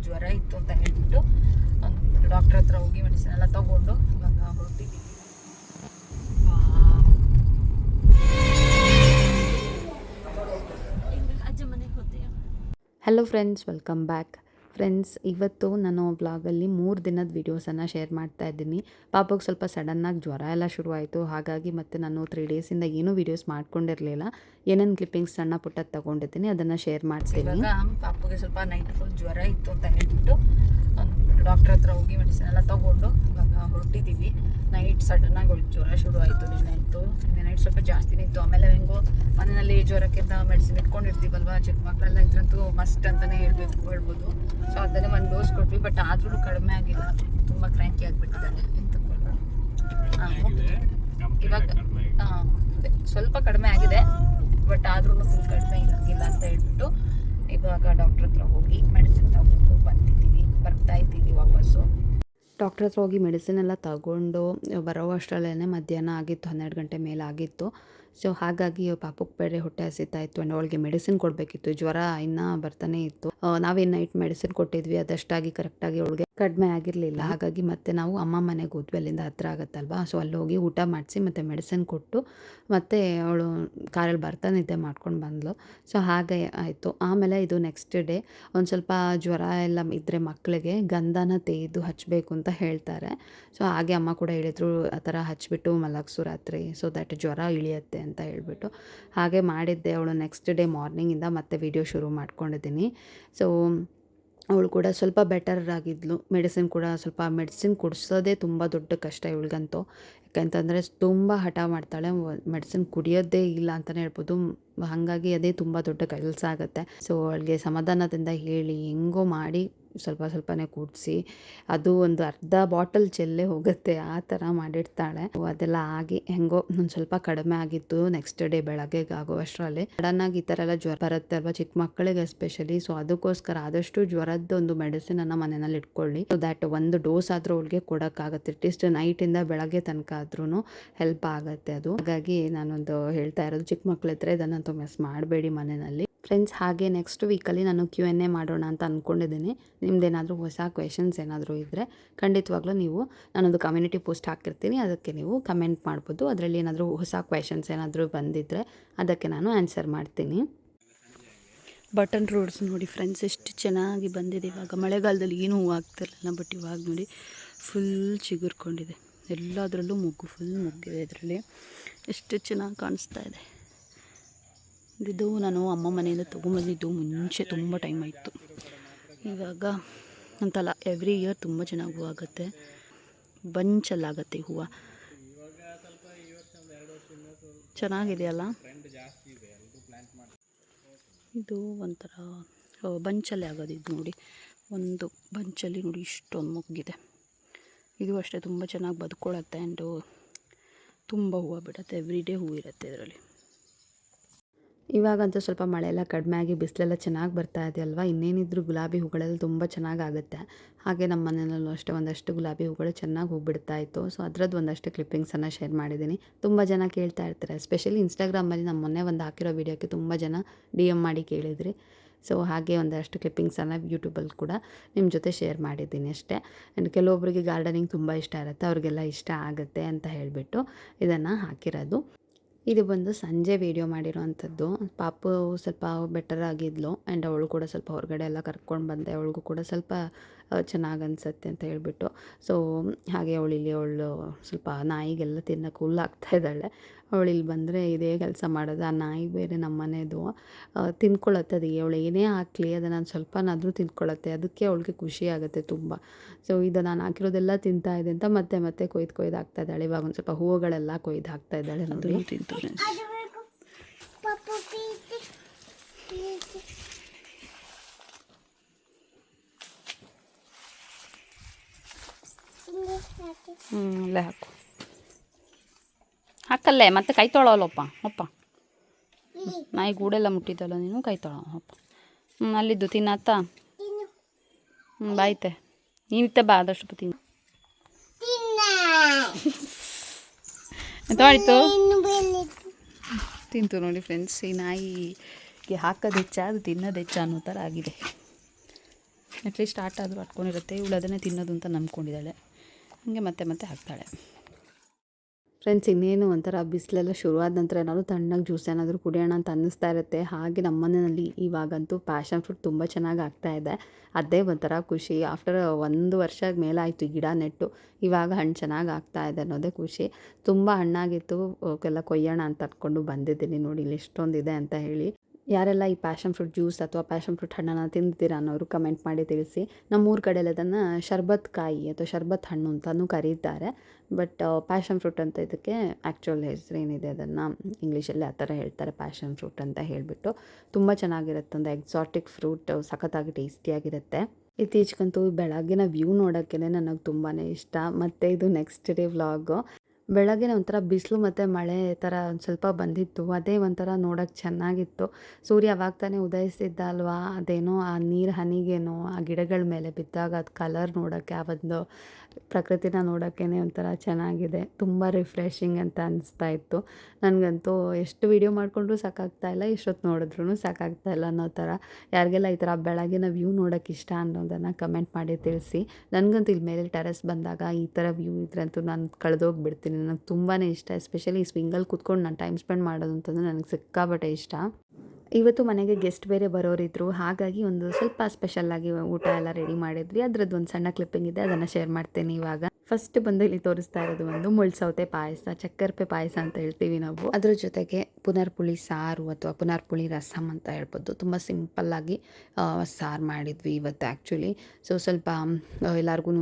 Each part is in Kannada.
ಜ್ವರ ಇತ್ತು ಅಂತ ಹೇಳಿಬಿಟ್ಟು ಡಾಕ್ಟರ್ ಹತ್ರ ಹೋಗಿ ಮೆಡಿಸಿನ್ ಎಲ್ಲ ತಗೊಂಡು ಇವಾಗ ಹೊರಟಿದ್ದೀವಿ ಅಜ್ಜ ಮನೆಗೆ ಹೋದೆ hello friends welcome back friends ಇವತ್ತು ನಾನು ಬ್ಲಾಗಲ್ಲಿ ಮೂರು ದಿನದ ವೀಡಿಯೋಸನ್ನು ಶೇರ್ ಮಾಡ್ತಾ ಇದ್ದೀನಿ. ಪಾಪಕ್ಕೆ ಸ್ವಲ್ಪ ಸಡನ್ನಾಗಿ ಜ್ವರ ಎಲ್ಲ ಶುರುವಾಯಿತು. ಹಾಗಾಗಿ ಮತ್ತೆ ನಾನು ತ್ರೀ ಡೇಸಿಂದ ಏನೂ ವೀಡಿಯೋಸ್ ಮಾಡ್ಕೊಂಡಿರಲಿಲ್ಲ. ಏನೇನು ಕ್ಲಿಪ್ಪಿಂಗ್ಸ್ ಸಣ್ಣ ಪುಟ್ಟ ತೊಗೊಂಡಿದ್ದೀನಿ, ಅದನ್ನು ಶೇರ್ ಮಾಡ್ತೀನಿ. ಪಾಪಗೆ ಸ್ವಲ್ಪ ನೈಟ್ ಫುಲ್ ಜ್ವರ ಇತ್ತು ಅಂತ ಡಾಕ್ಟರ್ ಹತ್ರ ಹೋಗಿ ಮೆಡಿಸಿನ್ ಎಲ್ಲ ತಗೊಂಡು ಇವಾಗ ಹೊರಟಿದ್ದೀವಿ ನೈಟ್ ಸಡನ್ನಾಗಿ ಒಳ್ಳೆ ಜ್ವರ ಶುರು ಆಯಿತು ನಿನ್ನೆ ಇತ್ತು ನಿನ್ನೆ ನೈಟ್ ಸ್ವಲ್ಪ ಜಾಸ್ತಿನೇ ಇತ್ತು ಆಮೇಲೆ ಹೆಂಗೋ ಮನೆಯಲ್ಲಿ ಜ್ವರಕ್ಕಿಂತ ಮೆಡಿಸಿನ್ ಇಟ್ಕೊಂಡಿರ್ತೀವಲ್ವ? ಚಿಕ್ಕ ಮಕ್ಕಳೆಲ್ಲ ಇದ್ರಂತೂ ಮಸ್ಟ್ ಅಂತಲೇ ಹೇಳ್ಬೇಕು ಹೇಳ್ಬೋದು. ಸೊ ಅದನ್ನೇ ಒಂದು ಡೋಸ್ ಕೊಟ್ವಿ. ಬಟ್ ಆದ್ರೂ ಕಡಿಮೆ ಆಗಿಲ್ಲ. ತುಂಬ ಕ್ರ್ಯಾಂಕಿ ಆಗಿಬಿಟ್ಟಿದ್ದಾರೆ ಇವಾಗ ಹಾಂ ಅದೇ ಸ್ವಲ್ಪ ಕಡಿಮೆ ಆಗಿದೆ. ಬಟ್ ಆದ್ರೂ ಫುಲ್ ಕಡಿಮೆ ಇಲ್ಲ ಅಂತ ಹೇಳ್ಬಿಟ್ಟು ಇವಾಗ ಡಾಕ್ಟರ್ ಹತ್ರ ಹೋಗಿ ಮೆಡಿಸಿನ್ ತಗೊಂಡು ಬಂದಿದ್ದೀವಿ. ಬರ್ತಾ ಇದ್ದೀವಿ ವಾಪಸ್ಸು. ಡಾಕ್ಟ್ರ್ ಹತ್ರ ಹೋಗಿ ಮೆಡಿಸಿನ್ ಎಲ್ಲ ತಗೊಂಡು ಬರೋ ಅಷ್ಟರಲ್ಲೇ ಮಧ್ಯಾಹ್ನ ಆಗಿತ್ತು, ಹನ್ನೆರಡು ಗಂಟೆ ಮೇಲೆ ಆಗಿತ್ತು. ಸೊ ಹಾಗಾಗಿ ಪಾಪಕ್ಕೆ ಬೇರೆ ಹೊಟ್ಟೆ ಹಸಿತಾ ಇತ್ತು ಆ್ಯಂಡ್ ಅವಳಿಗೆ ಮೆಡಿಸಿನ್ ಕೊಡಬೇಕಿತ್ತು. ಜ್ವರ ಇನ್ನೂ ಬರ್ತಾನೆ ಇತ್ತು. ನಾವೇನು ನೈಟ್ ಮೆಡಿಸಿನ್ ಕೊಟ್ಟಿದ್ವಿ, ಅದಷ್ಟಾಗಿ ಕರೆಕ್ಟಾಗಿ ಅವಳಿಗೆ ಕಡಿಮೆ ಆಗಿರಲಿಲ್ಲ. ಹಾಗಾಗಿ ಮತ್ತೆ ನಾವು ಅಮ್ಮ ಮನೆಗೆ ಹೋದ್ವಿ. ಅಲ್ಲಿಂದ ಹತ್ರ ಆಗುತ್ತಲ್ವಾ? ಸೊ ಅಲ್ಲಿ ಹೋಗಿ ಊಟ ಮಾಡಿಸಿ ಮತ್ತು ಮೆಡಿಸಿನ್ ಕೊಟ್ಟು ಮತ್ತೆ ಅವಳು ಕಾರಲ್ಲಿ ಬರ್ತಾ ನಿದ್ದೆ ಮಾಡ್ಕೊಂಡು ಬಂದಳು ಸೊ ಹಾಗೆ ಆಯಿತು. ಆಮೇಲೆ ಇದು ನೆಕ್ಸ್ಟ್ ಡೇ ಒಂದು ಸ್ವಲ್ಪ ಜ್ವರ ಎಲ್ಲ ಇದ್ದರೆ ಮಕ್ಕಳಿಗೆ ಗಂಧನ ತೇಯ್ದು ಹಚ್ಚಬೇಕು ಅಂತ ಹೇಳ್ತಾರೆ. ಸೊ ಹಾಗೆ ಅಮ್ಮ ಕೂಡ ಹೇಳಿದ್ರು ಆ ಥರ ಹಚ್ಚಿಬಿಟ್ಟು ಮಲಗಿಸು ರಾತ್ರಿ ಸೊ ದಟ್ ಜ್ವರ ಇಳಿಯುತ್ತೆ ಅಂತ ಹೇಳ್ಬಿಟ್ಟು. ಹಾಗೆ ಮಾಡಿದ್ದೆ ಅವಳು ನೆಕ್ಸ್ಟ್ ಡೇ ಮಾರ್ನಿಂಗಿಂದ ಮತ್ತೆ ವಿಡಿಯೋ ಶುರು ಮಾಡ್ಕೊಂಡಿದ್ದೀನಿ. ಸೊ ಅವಳು ಕೂಡ ಸ್ವಲ್ಪ ಬೆಟರ್ ಆಗಿದ್ಲು. ಮೆಡಿಸಿನ್ ಕೂಡ ಸ್ವಲ್ಪ ಮೆಡಿಸಿನ್ ಕುಡಿಸೋದೇ ತುಂಬ ದೊಡ್ಡ ಕಷ್ಟ ಇವಳಿಗಂತೂ. ಯಾಕಂತಂದರೆ ತುಂಬ ಹಠ ಮಾಡ್ತಾಳೆ. ಮೆಡಿಸಿನ್ ಕುಡಿಯೋದೇ ಇಲ್ಲ ಅಂತಲೇ ಹೇಳ್ಬೋದು. ಹಾಗಾಗಿ ಅದೇ ತುಂಬ ದೊಡ್ಡ ಕೆಲಸ ಆಗುತ್ತೆ. ಸೊ ಅವಳಿಗೆ ಸಮಾಧಾನದಿಂದ ಹೇಳಿ, ಹೆಂಗೋ ಮಾಡಿ ಸ್ವಲ್ಪ ಸ್ವಲ್ಪನೇ ಕೂಡಿಸಿ, ಅದು ಒಂದು ಅರ್ಧ ಬಾಟಲ್ ಚೆಲ್ಲೇ ಹೋಗುತ್ತೆ, ಆ ಥರ ಮಾಡಿರ್ತಾಳೆ ಅದೆಲ್ಲ ಆಗಿ ಹೆಂಗೋ ಒಂದು ಸ್ವಲ್ಪ ಕಡಿಮೆ ಆಗಿತ್ತು ನೆಕ್ಸ್ಟ್ ಡೇ ಬೆಳಗ್ಗೆಗೆ ಆಗುವಷ್ಟರಲ್ಲಿ. ಆಗಿ ಈ ಥರ ಎಲ್ಲ ಜ್ವರ ಬರುತ್ತೆ ಅಲ್ವಾ ಚಿಕ್ಕ ಮಕ್ಕಳಿಗೆ ಎಸ್ಪೆಷಲಿ ಸೊ ಅದಕ್ಕೋಸ್ಕರ ಆದಷ್ಟು ಜ್ವರದ್ದು ಒಂದು ಮೆಡಿಸಿನನ್ನು ಮನೆಯಲ್ಲಿ ಇಟ್ಕೊಳ್ಳಿ. ಸೊ ದ್ಯಾಟ್ ಒಂದು ಡೋಸ್ ಆದರೂ ಅವಳಿಗೆ ಕೊಡೋಕ್ಕಾಗತ್ತೆ ಅಟ್ಲೀಸ್ಟ್ ನೈಟಿಂದ ಬೆಳಗ್ಗೆ ತನಕ ಆದ್ರೂ ಹೆಲ್ಪ್ ಆಗುತ್ತೆ ಅದು. ಹಾಗಾಗಿ ನಾನೊಂದು ಹೇಳ್ತಾ ಇರೋದು, ಚಿಕ್ಕ ಮಕ್ಕಳ ಹತ್ರ ಇದನ್ನಂತೂ ಮಿಸ್ ಮಾಡಬೇಡಿ ಮನೆಯಲ್ಲಿ. ಫ್ರೆಂಡ್ಸ್, ಹಾಗೆ ನೆಕ್ಸ್ಟ್ ವೀಕಲ್ಲಿ ನಾನು ಕ್ಯೂ ಎನ್ ಎ ಮಾಡೋಣ ಅಂತ ಅಂದ್ಕೊಂಡಿದ್ದೀನಿ ನಿಮ್ಮದೇನಾದರೂ ಹೊಸ ಕ್ವೆಶನ್ಸ್ ಏನಾದರೂ ಇದ್ದರೆ ಖಂಡಿತವಾಗ್ಲೂ ನೀವು ನಾನೊಂದು ಕಮ್ಯುನಿಟಿ ಪೋಸ್ಟ್ ಹಾಕಿರ್ತೀನಿ. ಅದಕ್ಕೆ ನೀವು ಕಮೆಂಟ್ ಮಾಡ್ಬೋದು. ಅದರಲ್ಲಿ ಏನಾದರೂ ಹೊಸ ಕ್ವೆಶನ್ಸ್ ಏನಾದರೂ ಬಂದಿದ್ದರೆ ಅದಕ್ಕೆ ನಾನು ಆನ್ಸರ್ ಮಾಡ್ತೀನಿ. ಬಟನ್ ರೋಡ್ಸ್ ನೋಡಿ ಫ್ರೆಂಡ್ಸ್ ಎಷ್ಟು ಚೆನ್ನಾಗಿ ಬಂದಿದೆ ಇವಾಗ. ಮಳೆಗಾಲದಲ್ಲಿ ಏನೂ ಹೂವು ಆಗ್ತಿರಲಿಲ್ಲ ಬಟ್ ಇವಾಗ ನೋಡಿ ಫುಲ್ ಚಿಗುರ್ಕೊಂಡಿದೆ. ಎಲ್ಲದರಲ್ಲೂ ಮುಗ್ಗು ಫುಲ್ ಮೊಗ್ಗಿದೆ ಇದರಲ್ಲಿ. ಎಷ್ಟು ಚೆನ್ನಾಗಿ ಕಾಣಿಸ್ತಾ ಇದೆ. ಇದು ನಾನು ಅಮ್ಮ ಮನೆಯಿಂದ ತೊಗೊಂಬಂದಿದ್ದು ಮುಂಚೆ ತುಂಬ ಟೈಮ್ ಆಯಿತು. ಇವಾಗ ಅಂತಲ್ಲ ಎವ್ರಿ ಇಯರ್ ತುಂಬ ಚೆನ್ನಾಗಿ ಹೂವು ಆಗುತ್ತೆ ಬಂಚಲ್ಲಾಗತ್ತೆ ಹೂವು. ಚೆನ್ನಾಗಿದೆಯಲ್ಲ ಇದು ಒಂಥರ ಬಂಚಲ್ಲೇ ಆಗೋದು ಇದು ನೋಡಿ. ಒಂದು ಬಂಚಲ್ಲಿ ನೋಡಿ ಇಷ್ಟೊಂದು ಮುಗ್ಗಿದೆ. ಇದು ಅಷ್ಟೇ ತುಂಬ ಚೆನ್ನಾಗಿ ಬದುಕೊಳ್ಳುತ್ತೆ ಆ್ಯಂಡು ತುಂಬ ಹೂವು ಬಿಡುತ್ತೆ. ಎವ್ರಿ ಡೇ ಹೂವು ಇರುತ್ತೆ ಇದರಲ್ಲಿ. ಇವಾಗಂತೂ ಸ್ವಲ್ಪ ಮಳೆ ಎಲ್ಲ ಕಡಿಮೆ ಆಗಿ ಬಿಸಿಲೆಲ್ಲ ಚೆನ್ನಾಗಿ ಬರ್ತಾ ಇದೆ ಅಲ್ವಾ? ಇನ್ನೇನಿದ್ರು ಗುಲಾಬಿ ಹೂಗಳೆಲ್ಲ ತುಂಬ ಚೆನ್ನಾಗಾಗುತ್ತೆ. ಹಾಗೆ ನಮ್ಮ ಮನೆಯಲ್ಲೂ ಅಷ್ಟೇ ಒಂದಷ್ಟು ಗುಲಾಬಿ ಹೂಗಳು ಚೆನ್ನಾಗಿ ಹೋಗ್ಬಿಡ್ತಾ ಇತ್ತು. ಸೊ, ಅದರದ್ದು ಒಂದಷ್ಟು ಕ್ಲಿಪ್ಪಿಂಗ್ಸನ್ನು ಶೇರ್ ಮಾಡಿದ್ದೀನಿ. ತುಂಬ ಜನ ಕೇಳ್ತಾ ಇರ್ತಾರೆ. ಸ್ಪೆಷಲಿ ಇನ್ಸ್ಟಾಗ್ರಾಮಲ್ಲಿ ನಮ್ಮ ಮೊನ್ನೆ ಒಂದು ಹಾಕಿರೋ ವೀಡಿಯೋಕ್ಕೆ ತುಂಬ ಜನ ಡಿ ಎಂ ಮಾಡಿ ಕೇಳಿದ್ರಿ. ಸೊ, ಹಾಗೆ ಒಂದಷ್ಟು ಕ್ಲಿಪ್ಪಿಂಗ್ಸನ್ನು ಯೂಟ್ಯೂಬಲ್ಲಿ ಕೂಡ ನಿಮ್ಮ ಜೊತೆ ಶೇರ್ ಮಾಡಿದ್ದೀನಿ ಅಷ್ಟೇ. ಆ್ಯಂಡ್ ಕೆಲವೊಬ್ಬರಿಗೆ ಗಾರ್ಡನಿಂಗ್ ತುಂಬ ಇಷ್ಟ ಇರುತ್ತೆ. ಅವ್ರಿಗೆಲ್ಲ ಇಷ್ಟ ಆಗುತ್ತೆ ಅಂತ ಹೇಳಿಬಿಟ್ಟು ಇದನ್ನು ಹಾಕಿರೋದು. ಇದು ಬಂದು ಸಂಜೆ ವೀಡಿಯೋ ಮಾಡಿರೋವಂಥದ್ದು. ಪಾಪು ಸ್ವಲ್ಪ ಬೆಟರ್ ಆಗಿದ್ಲು ಆ್ಯಂಡ್ ಅವಳು ಕೂಡ ಸ್ವಲ್ಪ ಹೊರಗಡೆ ಎಲ್ಲ ಕರ್ಕೊಂಡು ಬಂದೆ. ಅವಳಿಗೂ ಕೂಡ ಸ್ವಲ್ಪ ಚೆನ್ನಾಗಿ ಅನಿಸುತ್ತೆ ಅಂತ ಹೇಳ್ಬಿಟ್ಟು. ಸೊ ಹಾಗೆ ಅವಳಿಲ್ಲಿ ಇಲ್ಲಿ ಅವಳು ಸ್ವಲ್ಪ ನಾಯಿಗೆಲ್ಲ ತಿನ್ನೋಕೆ ಹುಲ್ಲು ಹಾಕ್ತಾ ಇದ್ದಾಳೆ. ಅವಳು ಇಲ್ಲಿ ಬಂದರೆ ಇದೇ ಕೆಲಸ ಮಾಡೋದು ಆ ನಾಯಿ ಬೇರೆ ನಮ್ಮ ಮನೆಯದು ತಿನ್ಕೊಳ್ಳುತ್ತೆ ಅದು ಅವಳು ಏನೇ ಹಾಕಲಿ ಅದನ್ನು ಸ್ವಲ್ಪನಾದರೂ ತಿನ್ಕೊಳ್ಳುತ್ತೆ ಅದಕ್ಕೆ ಅವಳಿಗೆ ಖುಷಿ ಆಗುತ್ತೆ ತುಂಬ. ಸೊ ಇದು ನಾನು ಹಾಕಿರೋದೆಲ್ಲ ತಿಂತಾ ಇದೆ ಅಂತ ಮತ್ತೆ ಮತ್ತೆ ಕೊಯ್ದು ಕೊಯ್ದು ಹಾಕ್ತಾ ಇದ್ದಾಳೆ. ಇವಾಗ ಒಂದು ಸ್ವಲ್ಪ ಹೂವುಗಳೆಲ್ಲ ಕೊಯ್ದು ಹಾಕ್ತಾ ಇದ್ದಾಳೆ ನೋಡಿ. ತಿಂತು ಹ್ಞೂ ಅಲ್ಲೇ ಹಾಕು. ಹಾಕಲ್ಲೇ ಮತ್ತೆ ಕೈ ತೊಳಲ್ಲಪ್ಪ ಅಪ್ಪ. ನಾಯಿ ಗೂಡೆಲ್ಲ ಮುಟ್ಟಿದ್ದಲ್ಲ ನೀನು ಕೈ ತೊಳ ಅಪ್ಪ. ಹ್ಞೂ ಅಲ್ಲಿದ್ದು ತಿನ್ನತ್ತ? ಹ್ಞೂ ಬಾಯ್ತೆ ನೀನಿತ್ತೆ ಬಾ ಆದಷ್ಟು ತಿನ್ನು. ಮಾಡಿತು ತಿಂತು ನೋಡಿ ಫ್ರೆಂಡ್ಸ್ ಈ ನಾಯಿಗೆ ಹಾಕೋದು ಹೆಚ್ಚ ಅದು ತಿನ್ನೋದು ಹೆಚ್ಚ ಅನ್ನೋ ಥರ ಆಗಿದೆ. ಅಟ್ಲೀಸ್ಟ್ ಆಟ ಅದು ಆಡ್ಕೊಂಡಿರುತ್ತೆ ಇವಳು ಅದನ್ನೇ ತಿನ್ನೋದು ಅಂತ ನಂಬ್ಕೊಂಡಿದ್ದಾಳೆ. ಹಾಗೆ ಮತ್ತೆ ಮತ್ತೆ ಹಾಕ್ತಾಳೆ. ಫ್ರೆಂಡ್ಸ್ ಇನ್ನೇನು ಒಂಥರ ಬಿಸಿಲೆಲ್ಲ ಶುರುವಾದ ನಂತರ ಏನಾದರೂ ತಣ್ಣಗೆ ಜ್ಯೂಸ್ ಏನಾದರೂ ಕುಡಿಯೋಣ ಅಂತ ಅನ್ನಿಸ್ತಾ ಇರುತ್ತೆ. ಹಾಗೆ ನಮ್ಮ ಮನೆಯಲ್ಲಿ ಇವಾಗಂತೂ ಪ್ಯಾಷನ್ ಫ್ರೂಟ್ ತುಂಬ ಚೆನ್ನಾಗಿ ಆಗ್ತಾ ಇದೆ. ಅದೇ ಒಂಥರ ಖುಷಿ. ಆಫ್ಟರ್ ಒಂದು ವರ್ಷ ಮೇಲೆ ಆಯಿತು ಗಿಡ ನೆಟ್ಟು, ಇವಾಗ ಹಣ್ಣು ಚೆನ್ನಾಗಿ ಆಗ್ತಾ ಇದೆ ಅನ್ನೋದೇ ಖುಷಿ. ತುಂಬ ಹಣ್ಣಾಗಿತ್ತು ಅವಕ್ಕೆಲ್ಲ ಕೊಯ್ಯೋಣ ಅಂತ ಅಂದ್ಕೊಂಡು ಬಂದಿದ್ದೀನಿ ನೋಡಿ ಇಲ್ಲಿ ಎಷ್ಟೊಂದಿದೆ ಅಂತ ಹೇಳಿ. ಯಾರೆಲ್ಲ ಈ ಪ್ಯಾಷನ್ ಫ್ರೂಟ್ ಜ್ಯೂಸ್ ಅಥವಾ ಪ್ಯಾಷನ್ ಫ್ರೂಟ್ ಹಣ್ಣನ್ನು ತಿಂದಿದ್ದೀರಾ ಅನ್ನೋರು ಕಮೆಂಟ್ ಮಾಡಿ ತಿಳಿಸಿ. ನಮ್ಮೂರ ಕಡೆಯಲ್ಲಿ ಅದನ್ನು ಶರ್ಬತ್ ಕಾಯಿ ಅಥವಾ ಶರ್ಬತ್ ಹಣ್ಣು ಅಂತಲೂ ಕರೀತಾರೆ. ಬಟ್ ಪ್ಯಾಷನ್ ಫ್ರೂಟ್ ಅಂತ ಇದಕ್ಕೆ ಆ್ಯಕ್ಚುಯಲ್ ಹೆಸರೇನಿದೆ ಅದನ್ನು ಇಂಗ್ಲೀಷಲ್ಲಿ ಆ ಥರ ಹೇಳ್ತಾರೆ ಪ್ಯಾಷನ್ ಫ್ರೂಟ್ ಅಂತ ಹೇಳಿಬಿಟ್ಟು. ತುಂಬ ಚೆನ್ನಾಗಿರುತ್ತೆ, ಒಂದು ಎಕ್ಸಾಟಿಕ್ ಫ್ರೂಟ್ ಸಖತ್ತಾಗಿ ಟೇಸ್ಟಿಯಾಗಿರುತ್ತೆ. ಇತ್ತೀಚೆಗಂತೂ ಬೆಳಗ್ಗಿನ ವ್ಯೂ ನೋಡೋಕ್ಕೆ ನನಗೆ ತುಂಬಾ ಇಷ್ಟ. ಮತ್ತು ಇದು ನೆಕ್ಸ್ಟ್ ಡೇ ವ್ಲಾಗು ಬೆಳಗ್ಗೆನೇ ಒಂಥರ ಬಿಸಿಲು ಮತ್ತು ಮಳೆ ಥರ ಒಂದು ಸ್ವಲ್ಪ ಬಂದಿತ್ತು. ಅದೇ ಒಂಥರ ನೋಡೋಕ್ಕೆ ಚೆನ್ನಾಗಿತ್ತು. ಸೂರ್ಯ ಅವಾಗ ತಾನೇ ಉದಯಿಸ್ತಿದ್ದ ಅಲ್ವಾ? ಅದೇನೋ ಆ ನೀರು ಹನಿಗೇನೋ, ಆ ಗಿಡಗಳ ಮೇಲೆ ಬಿದ್ದಾಗ ಅದು ಕಲರ್ ನೋಡೋಕ್ಕೆ ಆ ಒಂದು ಪ್ರಕೃತಿನ ನೋಡೋಕ್ಕೇ ಒಂಥರ ಚೆನ್ನಾಗಿದೆ. ತುಂಬ ರಿಫ್ರೆಶಿಂಗ್ ಅಂತ ಅನಿಸ್ತಾ ಇತ್ತು. ನನಗಂತೂ ಎಷ್ಟು ವೀಡಿಯೋ ಮಾಡಿಕೊಂಡ್ರೂ ಸಾಕಾಗ್ತಾ ಇಲ್ಲ, ಎಷ್ಟೊತ್ತು ನೋಡಿದ್ರೂ ಸಾಕಾಗ್ತಾ ಇಲ್ಲ ಅನ್ನೋ ಥರ. ಯಾರಿಗೆಲ್ಲ ಈ ಥರ ಬೆಳಗಿನ ವ್ಯೂ ನೋಡೋಕ್ಕೆ ಇಷ್ಟ ಅನ್ನೋದನ್ನು ಕಮೆಂಟ್ ಮಾಡಿ ತಿಳಿಸಿ. ನನಗಂತೂ ಇಲ್ಲಿ ಮೇಲೆ ಟೆರೆಸ್ ಬಂದಾಗ ಈ ಥರ ವ್ಯೂ ಇದ್ರಂತೂ ನಾನು ಕಳೆದೋಗ್ಬಿಡ್ತೀನಿ. ನನಗೆ ತುಂಬಾ ಇಷ್ಟ ಎಸ್ಪೆಷಲಿ ಈ ಸ್ವಿಂಗಲ್ಲಿ ಕೂತ್ಕೊಂಡು ನಾನು ಟೈಮ್ ಸ್ಪೆಂಡ್ ಮಾಡೋದು ಅಂತಂದರೆ ನನಗೆ ಸಿಕ್ಕಾಪಟ್ಟೆ ಇಷ್ಟ. ಇವತ್ತು ಮನೆಗೆ ಗೆಸ್ಟ್ ಬೇರೆ ಬರೋರಿದ್ರು, ಹಾಗಾಗಿ ಒಂದು ಸ್ವಲ್ಪ ಸ್ಪೆಷಲ್ಲಾಗಿ ಊಟ ಎಲ್ಲ ರೆಡಿ ಮಾಡಿದ್ವಿ. ಅದ್ರದ್ದು ಒಂದು ಸಣ್ಣ ಕ್ಲಿಪ್ಪಿಂಗ್ ಇದೆ, ಅದನ್ನು ಶೇರ್ ಮಾಡ್ತೇನೆ ಇವಾಗ. ಫಸ್ಟ್ ಬಂದು ಇಲ್ಲಿ ತೋರಿಸ್ತಾ ಇರೋದು ಒಂದು ಮುಳ್ಸೌತೆ ಪಾಯಸ, ಚಕ್ಕರ್ಪೆ ಪಾಯಸ ಅಂತ ಹೇಳ್ತೀವಿ ನಾವು. ಅದ್ರ ಜೊತೆಗೆ ಪುನರ್ಪುಳಿ ಸಾರು ಅಥವಾ ಪುನರ್ಪುಳಿ ರಸಮ್ ಅಂತ ಹೇಳ್ಬೋದು. ತುಂಬ ಸಿಂಪಲ್ಲಾಗಿ ಸಾರು ಮಾಡಿದ್ವಿ ಇವತ್ತು ಆ್ಯಕ್ಚುಲಿ ಸೊ ಸ್ವಲ್ಪ ಎಲ್ಲರಿಗೂ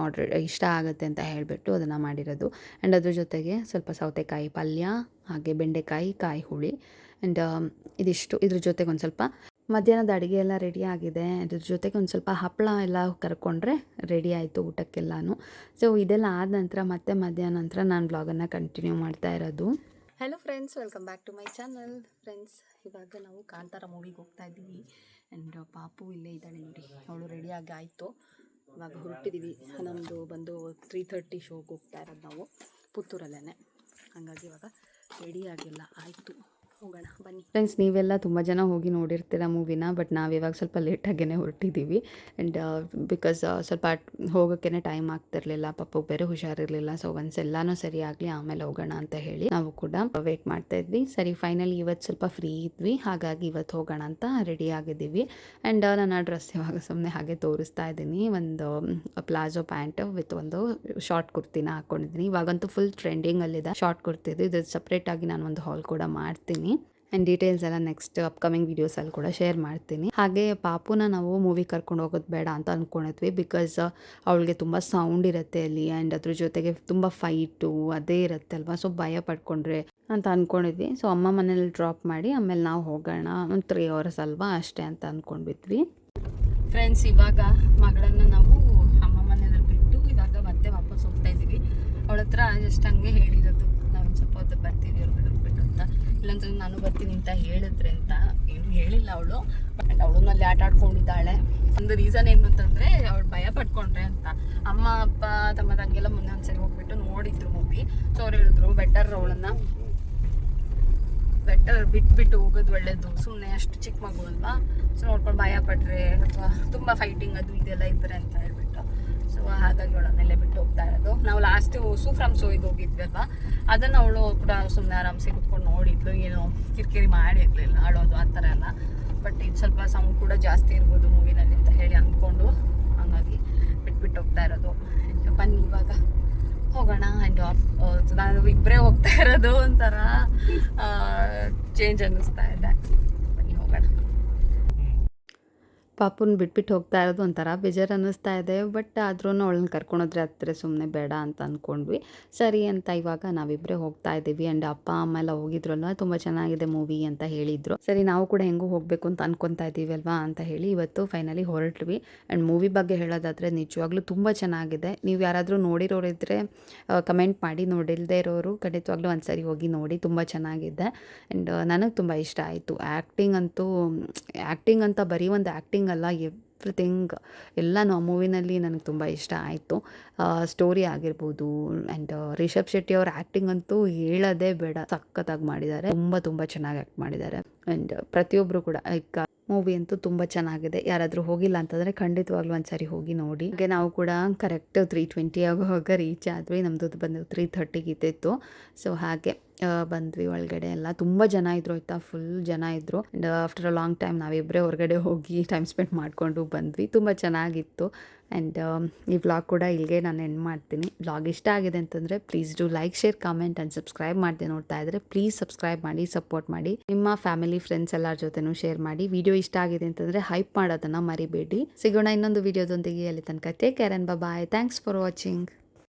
ಮಾಡ್ರೇಟ್ ಇಷ್ಟ ಆಗುತ್ತೆ ಅಂತ ಹೇಳಿಬಿಟ್ಟು ಅದನ್ನು ಮಾಡಿರೋದು. ಆ್ಯಂಡ್ ಅದ್ರ ಜೊತೆಗೆ ಸ್ವಲ್ಪ ಸೌತೆಕಾಯಿ ಪಲ್ಯ, ಹಾಗೆ ಬೆಂಡೆಕಾಯಿ, ಕಾಯಿ ಹುಳಿ. ಆ್ಯಂಡ್ ಇದಿಷ್ಟು, ಇದ್ರ ಜೊತೆಗೆ ಒಂದು ಸ್ವಲ್ಪ ಮಧ್ಯಾಹ್ನದ ಅಡುಗೆ ಎಲ್ಲ ರೆಡಿ ಆಗಿದೆ. ಅದ್ರ ಜೊತೆಗೆ ಒಂದು ಸ್ವಲ್ಪ ಹಪ್ಪಳ ಎಲ್ಲ ಕರ್ಕೊಂಡ್ರೆ ರೆಡಿ ಆಯಿತು ಊಟಕ್ಕೆಲ್ಲಾನು. ಸೊ ಇದೆಲ್ಲ ಆದ ನಂತರ ಮತ್ತೆ ಮಧ್ಯಾಹ್ನ ನಂತರ ನಾನು ಬ್ಲಾಗನ್ನು ಕಂಟಿನ್ಯೂ ಮಾಡ್ತಾ ಇರೋದು. Hello friends welcome back to my channel friends ಇವಾಗ ನಾವು ಕಾಂತಾರ ಮೂವಿಗೆ ಹೋಗ್ತಾ ಇದ್ದೀವಿ. ಆ್ಯಂಡ್ ಪಾಪು ಇಲ್ಲೇ ಇದ್ದಾಳೆ ನೋಡಿ. ಅವಳು ರೆಡಿಯಾಗಿ ಆಯಿತು. ಇವಾಗ ಹೊರಟಿದ್ದೀವಿ ನಮ್ಮದು ಬಂದು ತ್ರೀ ತರ್ಟಿ ಶೋಗೆ ಹೋಗ್ತಾ ಇರೋದು ನಾವು. ಪುತ್ತೂರಲ್ಲೇ ಹಾಗಾಗಿ ಇವಾಗ ರೆಡಿಯಾಗಿಲ್ಲ ಆಯಿತು. ಹೋಗೋಣ ಫ್ರೆಂಡ್ಸ್ ನೀವೆಲ್ಲ ತುಂಬ ಜನ ಹೋಗಿ ನೋಡಿರ್ತೀರ ಮೂವಿನ ಬಟ್ ನಾವಿವಾಗ ಸ್ವಲ್ಪ ಲೇಟಾಗೇ ಹೊರಟಿದ್ದೀವಿ ಆ್ಯಂಡ್ ಬಿಕಾಸ್ ಸ್ವಲ್ಪ ಹೋಗೋಕ್ಕೇ ಟೈಮ್ ಆಗ್ತಿರ್ಲಿಲ್ಲ ಪಾಪಗೆ ಬೇರೆ ಹುಷಾರಿರಲಿಲ್ಲ ಸೊ ಒನ್ಸ್ ಎಲ್ಲನೂ ಸರಿ ಆಮೇಲೆ ಹೋಗೋಣ ಅಂತ ಹೇಳಿ ನಾವು ಕೂಡ ವೇಟ್ ಮಾಡ್ತಾ ಇದ್ವಿ. ಸರಿ ಫೈನಲಿ ಇವತ್ತು ಸ್ವಲ್ಪ ಫ್ರೀ ಇದ್ವಿ, ಹಾಗಾಗಿ ಇವತ್ತು ಹೋಗೋಣ ಅಂತ ರೆಡಿ ಆಗಿದ್ದೀವಿ. ಆ್ಯಂಡ್ ನನ್ನ ಡ್ರೆಸ್ ಇವಾಗ ಸುಮ್ಮನೆ ಹಾಗೆ ತೋರಿಸ್ತಾ ಇದ್ದೀನಿ. ಒಂದು ಪ್ಲಾಜೋ ಪ್ಯಾಂಟ್ ವಿತ್ ಒಂದು ಶಾರ್ಟ್ ಕುರ್ತಿನ ಹಾಕೊಂಡಿದ್ದೀನಿ. ಇವಾಗಂತೂ ಫುಲ್ ಟ್ರೆಂಡಿಂಗಲ್ಲಿದೆ ಶಾರ್ಟ್ ಕುರ್ತಿದ್ದು ಇದು ಸಪ್ರೇಟಾಗಿ ನಾನು ಒಂದು ಹಾಲ್ ಕೂಡ ಮಾಡ್ತೀನಿ. ಆ್ಯಂಡ್ ಡೀಟೇಲ್ಸ್ ಎಲ್ಲ ನೆಕ್ಸ್ಟ್ ಅಪ್ಕಮಿಂಗ್ ವೀಡಿಯೋಸಲ್ಲಿ ಕೂಡ ಶೇರ್ ಮಾಡ್ತೀನಿ. ಹಾಗೆ ಪಾಪುನ ನಾವು ಮೂವಿ ಕರ್ಕೊಂಡು ಹೋಗೋದು ಬೇಡ ಅಂತ ಅಂದ್ಕೊಂಡಿದ್ವಿ ಬಿಕಾಸ್ ಅವಳಿಗೆ ತುಂಬ ಸೌಂಡ್ ಇರುತ್ತೆ ಅಲ್ಲಿ ಆ್ಯಂಡ್ ಅದ್ರ ಜೊತೆಗೆ ತುಂಬ ಫೈಟು ಅದೇ ಇರುತ್ತೆ ಅಲ್ವಾ ಸೊ ಭಯ ಪಡ್ಕೊಂಡ್ರೆ ಅಂತ ಅಂದ್ಕೊಂಡಿದ್ವಿ ಸೊ ಅಮ್ಮ ಮನೇಲಿ ಡ್ರಾಪ್ ಮಾಡಿ ಆಮೇಲೆ ನಾವು ಹೋಗೋಣ ಒಂದು ತ್ರೀ ಅವರ್ಸ್ ಅಲ್ವಾ ಅಷ್ಟೇ ಅಂತ ಅಂದ್ಕೊಂಡಿದ್ವಿ ಫ್ರೆಂಡ್ಸ್ ಇವಾಗ ಮಗಳನ್ನು ನಾವು ಅಮ್ಮ ಮನೇಲಿ ಬಿಟ್ಟು ಇವಾಗ ಮತ್ತೆ ವಾಪಸ್ ಹೋಗ್ತಾ ಇದ್ದೀವಿ. ಅವಳ ಹತ್ರ ಜಸ್ಟ್ ಹಂಗೆ ಹೇಳಿರೋದು. ನಾವು ಸ್ವಲ್ಪ ಬರ್ತೀವಿ ಅವ್ರ ಅಂತ ನಾನು ಬರ್ತೀನಿ ಅಂತ ಹೇಳಿದ್ರೆ ಅಂತ ಏನು ಹೇಳಿಲ್ಲ ಅವಳು. ಬಟ್ ಅವಳು ಅಲ್ಲಿ ಆಟ ಆಡ್ಕೊಂಡಿದ್ದಾಳೆ. ಒಂದು ರೀಸನ್ ಏನು ಅಂತಂದ್ರೆ, ಅವಳು ಭಯ ಪಡ್ಕೊಂಡ್ರೆ ಅಂತ. ಅಮ್ಮ, ಅಪ್ಪ, ತಮ್ಮ ತಂಗೆಲ್ಲ ಮುಂದೆ ಒಂದ್ಸರಿ ಹೋಗ್ಬಿಟ್ಟು ನೋಡಿದ್ರು ಮೂವಿ ಸೊ ಅವ್ರು ಹೇಳಿದ್ರು ಬೆಟರ್ ಅವಳನ್ನ ಬೆಟರ್ ಬಿಟ್ಬಿಟ್ಟು ಹೋಗೋದು ಒಳ್ಳೇದು. ಸುಮ್ಮನೆ ಅಷ್ಟು ಚಿಕ್ಕ ಮಗು ಅಲ್ವಾ? ಸೊ ನೋಡ್ಕೊಂಡು ಭಯ ಪಟ್ರೆ, ಅಥವಾ ತುಂಬ ಫೈಟಿಂಗ್ ಅದು, ಇದೆಲ್ಲ ಇದ್ರೆ ಅಂತ ಹೇಳ್ಬಿಟ್ಟು. ಹಾಗಾಗಿ ಮೇಲೆ ಬಿಟ್ಟು ಹೋಗ್ತಾ ಇರೋದು. ನಾವು ಲಾಸ್ಟ್ ಸೂ ಫ್ರಮ್ ಹೋಗಿದ್ವಿ ಅಲ್ವಾ ಅದನ್ನು ಅವಳು ಕೂಡ ಸುಮ್ಮನೆ ಆರಾಮ್ಸೆ ಕುತ್ಕೊಂಡು ನೋಡಿದ್ಲು. ಏನು ಕಿರಿಕಿರಿ ಮಾಡಿರ್ಲಿಲ್ಲ ಆಡೋದು ಆ ಥರ ಎಲ್ಲ. ಬಟ್ ಇದು ಸ್ವಲ್ಪ ಸೌಂಡ್ ಕೂಡ ಜಾಸ್ತಿ ಇರ್ಬೋದು ಮೂವಿನಲ್ಲಿ ಅಂತ ಹೇಳಿ ಅಂದ್ಕೊಂಡು ಹಂಗಾಗಿ ಬಿಟ್ಬಿಟ್ಟು ಹೋಗ್ತಾ ಇರೋದು. ಬನ್ನಿ ಇವಾಗ ಹೋಗೋಣ ಆ್ಯಂಡ್ ಆಫ್ ನಾನು ಇಬ್ಬರೇ ಹೋಗ್ತಾ ಇರೋದು ಒಂಥರ ಚೇಂಜ್ ಅನ್ನಿಸ್ತಾ ಇದೆ. ಪಾಪುನ ಬಿಟ್ಬಿಟ್ಟು ಹೋಗ್ತಾ ಇರೋದು ಒಂಥರ ಬೇಜಾರು ಅನ್ನಿಸ್ತಾ ಇದೆ. ಬಟ್ ಆದ್ರೂ ಅವಳನ್ನ ಕರ್ಕೊಂಡೋದ್ರೆ ಹತ್ತಿರ ಸುಮ್ಮನೆ ಬೇಡ ಅಂತ ಅಂದ್ಕೊಂಡ್ವಿ ಸರಿ ಅಂತ ಇವಾಗ ನಾವಿಬ್ಬರೇ ಹೋಗ್ತಾ ಇದ್ದೀವಿ ಆ್ಯಂಡ್ ಅಪ್ಪ, ಅಮ್ಮ ಎಲ್ಲ ಹೋಗಿದ್ರಲ್ವ? ತುಂಬ ಚೆನ್ನಾಗಿದೆ ಮೂವಿ ಅಂತ ಹೇಳಿದ್ರು. ಸರಿ, ನಾವು ಕೂಡ ಹೆಂಗೂ ಹೋಗಬೇಕು ಅಂತ ಅನ್ಕೊತಾ ಇದ್ದೀವಿ ಅಲ್ವಾ ಅಂತ ಹೇಳಿ ಇವತ್ತು ಫೈನಲಿ ಹೊರಟ್ವಿ. ಆ್ಯಂಡ್ ಮೂವಿ ಬಗ್ಗೆ ಹೇಳೋದಾದರೆ ನಿಜವಾಗ್ಲೂ ತುಂಬ ಚೆನ್ನಾಗಿದೆ. ನೀವು ಯಾರಾದರೂ ನೋಡಿರೋರಿದ್ರೆ ಕಮೆಂಟ್ ಮಾಡಿ. ನೋಡಿಲ್ಲದೆ ಇರೋರು ಖಂಡಿತವಾಗ್ಲೂ ಒಂದ್ಸರಿ ಹೋಗಿ ನೋಡಿ. ತುಂಬ ಚೆನ್ನಾಗಿದೆ. ಆ್ಯಂಡ್ ನನಗೆ ತುಂಬ ಇಷ್ಟ ಆಯಿತು. ಆ್ಯಕ್ಟಿಂಗ್ ಅಂತೂ ಆ್ಯಕ್ಟಿಂಗ್ ಅಂತ ಬರೀ ಒಂದು ಆ್ಯಕ್ಟಿಂಗ್ ಅಲ್ಲ ಎವ್ರಿಥಿಂಗ್ ಎಲ್ಲನೂ ಆ ಮೂವಿನಲ್ಲಿ ನನಗೆ ತುಂಬ ಇಷ್ಟ ಆಯಿತು. ಸ್ಟೋರಿ ಆಗಿರ್ಬೋದು ಆ್ಯಂಡ್ ರಿಷಬ್ ಶೆಟ್ಟಿ ಅವ್ರ ಆ್ಯಕ್ಟಿಂಗ್ ಅಂತೂ ಹೇಳೋದೇ ಬೇಡ. ಸಖತ್ತಾಗಿ ಮಾಡಿದ್ದಾರೆ. ತುಂಬ ತುಂಬ ಚೆನ್ನಾಗಿ ಆ್ಯಕ್ಟ್ ಮಾಡಿದ್ದಾರೆ. ಆ್ಯಂಡ್ ಪ್ರತಿಯೊಬ್ಬರು ಕೂಡ ಲೈಕ್ ಮೂವಿ ಅಂತೂ ತುಂಬ ಚೆನ್ನಾಗಿದೆ. ಯಾರಾದರೂ ಹೋಗಿಲ್ಲ ಅಂತಂದರೆ ಖಂಡಿತವಾಗ್ಲೂ ಒಂದ್ಸರಿ ಹೋಗಿ ನೋಡಿ. ಹಾಗೆ ನಾವು ಕೂಡ ಕರೆಕ್ಟ್ ತ್ರೀ ಟ್ವೆಂಟಿ ಆಗುವಾಗ ರೀಚ್ ಆದ್ವಿ. ನಮ್ಮದು ಬಂದು ತ್ರೀ ಥರ್ಟಿಗೆ ಇದ್ದಿತ್ತು. ಸೊ ಹಾಗೆ. ಬಂದ್ವಿ ಒಳಗಡೆ ಎಲ್ಲ. ತುಂಬ ಜನ ಇದ್ರು ಆಯ್ತಾ? ಫುಲ್ ಜನ ಇದ್ರು. And after a long time ನಾವಿಬ್ಬರೇ ಹೊರಗಡೆ ಹೋಗಿ ಟೈಮ್ ಸ್ಪೆಂಡ್ ಮಾಡಿಕೊಂಡು ಬಂದ್ವಿ. ತುಂಬ ಚೆನ್ನಾಗಿತ್ತು. ಆ್ಯಂಡ್ ಈ ವ್ಲಾಗ್ ಕೂಡ ಇಲ್ಲಿಗೆ ನಾನು ಎಂಡ್ ಮಾಡ್ತೀನಿ. ವ್ಲಾಗ್ ಇಷ್ಟ ಆಗಿದೆ ಅಂತಂದರೆ please do like share comment and subscribe ಮಾಡ್ತೀನಿ ನೋಡ್ತಾ ಇದ್ದರೆ ಪ್ಲೀಸ್ ಸಬ್ಸ್ಕ್ರೈಬ್ ಮಾಡಿ ಸಪೋರ್ಟ್ ಮಾಡಿ, ನಿಮ್ಮ ಫ್ಯಾಮಿಲಿ ಫ್ರೆಂಡ್ಸ್ ಎಲ್ಲರ ಜೊತೆನೂ ಶೇರ್ ಮಾಡಿ. ವಿಡಿಯೋ ಇಷ್ಟ ಆಗಿದೆ ಅಂತಂದರೆ ಹೈಪ್ ಮಾಡೋದನ್ನು ಮರಿಬೇಡಿ. ಸಿಗೋಣ ಇನ್ನೊಂದು ವಿಡಿಯೋದೊಂದಿಗೆ ಅಲ್ಲಿ ತನಕ. Take care and bye thanks for watching